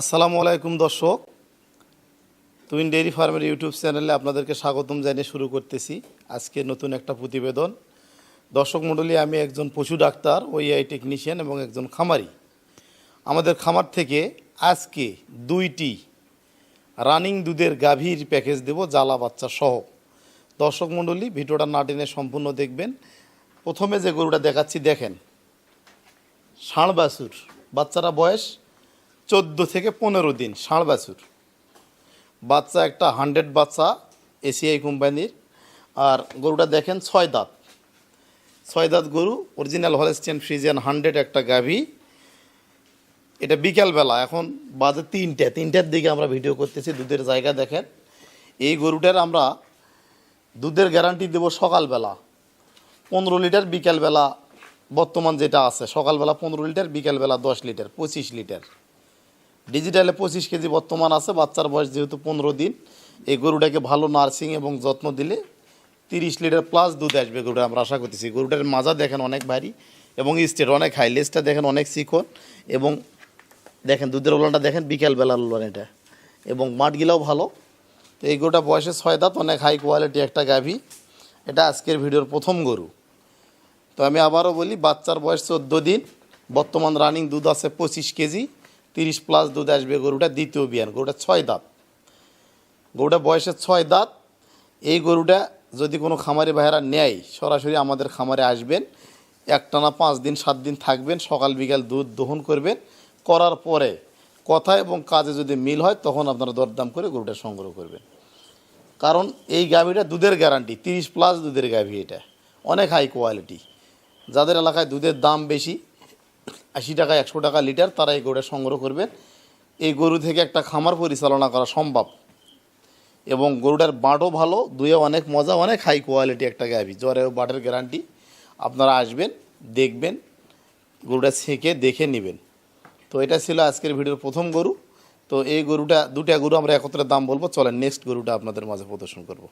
আসসালামু আলাইকুম, দর্শক। টুইন ডেইরি ফার্মের ইউটিউব চ্যানেলে আপনাদেরকে স্বাগতম জানিয়ে শুরু করতেছি আজকে নতুন একটা প্রতিবেদন। দর্শক মণ্ডলী, আমি একজন পশু ডাক্তার ওইআই টেকনিশিয়ান এবং একজন খামারি। আমাদের খামার থেকে আজকে দুইটি রানিং দুধের গাভীর প্যাকেজ দেব, জ্বালা বাচ্চা সহ। দর্শক মণ্ডলী, ভিডিওটা না টেনে সম্পূর্ণ দেখবেন। প্রথমে যে গরুটা দেখাচ্ছি, দেখেন। ষাঁড় বাছুর। বাচ্চারা বয়স চোদ্দ থেকে পনেরো দিন, ষাঁড় বাছুর। বাচ্চা একটা হান্ড্রেড বাচ্চা এসিআই কোম্পানির। আর গরুটা দেখেন ছয় দাঁত। ছয় দাঁত গরু, অরিজিনাল হলেস্টিয়ান ফ্রিজিয়ান হান্ড্রেড একটা গাভী। এটা বিকালবেলা, এখন বাজে তিনটে, তিনটের দিকে আমরা ভিডিও করতেছি, দুধের জায়গা দেখেন। এই গরুটার আমরা দুধের গ্যারান্টি দেবো সকালবেলা। পনেরো লিটার, বিকালবেলা বর্তমান যেটা আছে, সকালবেলা পনেরো লিটার, বিকালবেলা দশ লিটার, পঁচিশ লিটার। ডিজিটালে পঁচিশ কেজি বর্তমান আছে, বাচ্চার বয়স যেহেতু পনেরো দিন। এই গরুটাকে ভালো নার্সিং এবং যত্ন দিলে তিরিশ লিটার প্লাস দুধ আসবে গরুটা, আমরা আশা করতেছি। গরুটার মাজা দেখেন অনেক ভারী এবং স্টেট অনেক হাই লেসটা দেখেন অনেক চিকন এবং দেখেন, দুধের ওলানটা দেখেন, বিকেলবেলার ওলান এটা। এবং মাঠগুলাও ভালো। তো এই গরুটা বয়সে ছয় দাঁত, অনেক হাই কোয়ালিটি একটা গাভী। এটা আজকের ভিডিওর প্রথম গরু। তো আমি আবারও বলি, বাচ্চার বয়স চোদ্দ দিন, বর্তমান রানিং দুধ আছে পঁচিশ কেজি, তিরিশ প্লাস দুধ আসবে গরুটা দ্বিতীয় বিয়ান, গরুটা ছয় দাঁত। গরুটা বয়সে ছয় দাঁত। এই গরুটা যদি কোনো খামারি ভাইয়েরা নেয়, সরাসরি আমাদের খামারে আসবেন। একটানা পাঁচ দিন, সাত দিন থাকবেন, সকাল বিকাল দুধ দহন করবেন। করার পরে কথা এবং কাজে যদি মিল হয়, তখন আপনারা দরদাম করে গরুটা সংগ্রহ করবেন। কারণ এই গাভীটা দুধের গ্যারান্টি তিরিশ প্লাস দুধের গাভী এটা। অনেক হাই কোয়ালিটি যাদের এলাকায় দুধের দাম বেশি, আশি টাকা, একশো টাকা লিটার, তারা এই গরুটা সংগ্রহ করবেন। এই গরু থেকে একটা খামার পরিচালনা করা সম্ভব। এবং গরুটার বাঁটও ভালো দুয়ে অনেক মজা, অনেক হাই কোয়ালিটি একটা গাভি। জ্বরেও বাটের গ্যারান্টি আপনারা আসবেন, দেখবেন, গরুটা ছেঁকে দেখে নেবেন। তো এটা ছিল আজকের ভিডিওর প্রথম গরু। তো এই গরুটা, দুটা গরু আমরা একত্রে দাম বলব। চলেন নেক্সট গরুটা আপনাদের মাঝে প্রদর্শন করব।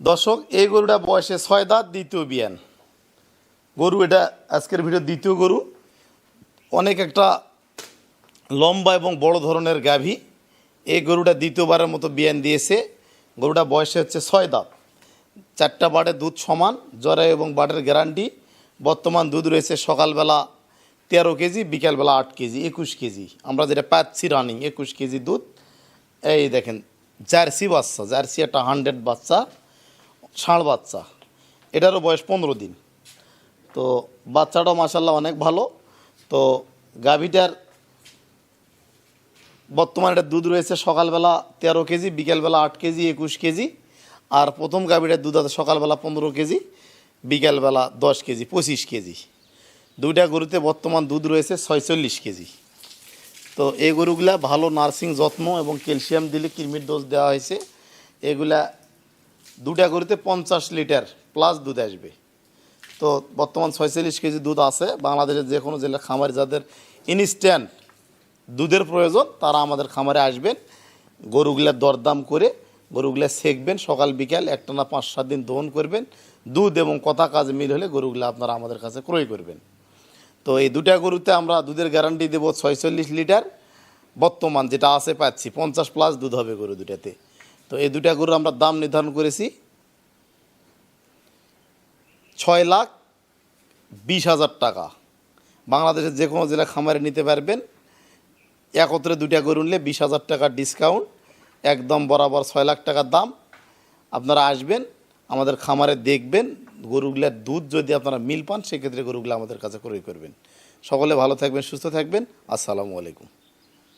দর্শক, এই গরুটা বয়সে ছয় দাঁত, দ্বিতীয় বিয়ান। গরু এটা আজকের ভিডিও দ্বিতীয় গরু। অনেক একটা লম্বা এবং বড় ধরনের গাভী। এই গরুটা দ্বিতীয়বারের মতো বিয়ান দিয়েছে। গরুটা বয়সে হচ্ছে ছয় দাঁত। চারটা বাটে দুধ সমান জ্বরে এবং বাটের গ্যারান্টি বর্তমান দুধ রয়েছে সকালবেলা তেরো কেজি, বিকালবেলা আট কেজি, একুশ কেজি। আমরা যেটা পাচ্ছি রানিং একুশ কেজি দুধ। এই দেখেন, জার্সি বাচ্চা, জার্সি একটা হান্ড্রেড বাচ্চা, ষাঁড় বাচ্চা। এটারও বয়স পনেরো দিন। তো বাচ্চাটাও মাসাল্লাহ অনেক ভালো। তো গাভীটার বর্তমানে এটা দুধ রয়েছে সকালবেলা তেরো কেজি, বিকেলবেলা আট কেজি, একুশ কেজি। আর প্রথম গাভীটার দুধ আছে সকালবেলা পনেরো কেজি, বিকেলবেলা দশ কেজি, পঁচিশ কেজি। দুইটা গরুতে বর্তমান দুধ রয়েছে ছয়চল্লিশ কেজি। তো এই গরুগুলা ভালো নার্সিং যত্ন এবং ক্যালসিয়াম দিলে কৃমির ডোজ দেওয়া হয়েছে। এগুলা দুটা গরুতে পঞ্চাশ লিটার প্লাস দুধ আসবে। তো বর্তমান ছয়চল্লিশ কেজি দুধ আছে। বাংলাদেশের যে কোনো জেলার খামারে যাদের ইনস্ট্যান্ট দুধের প্রয়োজন, তারা আমাদের খামারে আসবেন গরুগুলার দরদাম করে গরুগুলা সেঁকবেন, সকাল, বিকাল একটানা পাঁচ, সাত দিন দহন করবেন। দুধ এবং কথা কাজ মিল হলে গরুগুলা আপনারা আমাদের কাছে ক্রয় করবেন। তো এই দুটা গরুতে আমরা দুধের গ্যারান্টি দেবো ছয়চল্লিশ লিটার। বর্তমান যেটা আছে পাচ্ছি, পঞ্চাশ প্লাস দুধ হবে গরু দুটাতে। তো এই দুটা গরুর আমরা দাম নির্ধারণ করেছি ছয় লাখ বিশ হাজার টাকা। বাংলাদেশের যে কোনো জেলা খামারে নিতে পারবেন। একত্রে দুটা গরু নিলে বিশ হাজার টাকার ডিসকাউন্ট একদম বরাবর ছয় লাখ টাকার দাম। আপনারা আসবেন, আমাদের খামারে দেখবেন গরুগুলার দুধ যদি আপনারা মিল পান, সেক্ষেত্রে গরুগুলো আমাদের কাছে ক্রয় করবেন। সকলে ভালো থাকবেন, সুস্থ থাকবেন। আসসালামু আলাইকুম।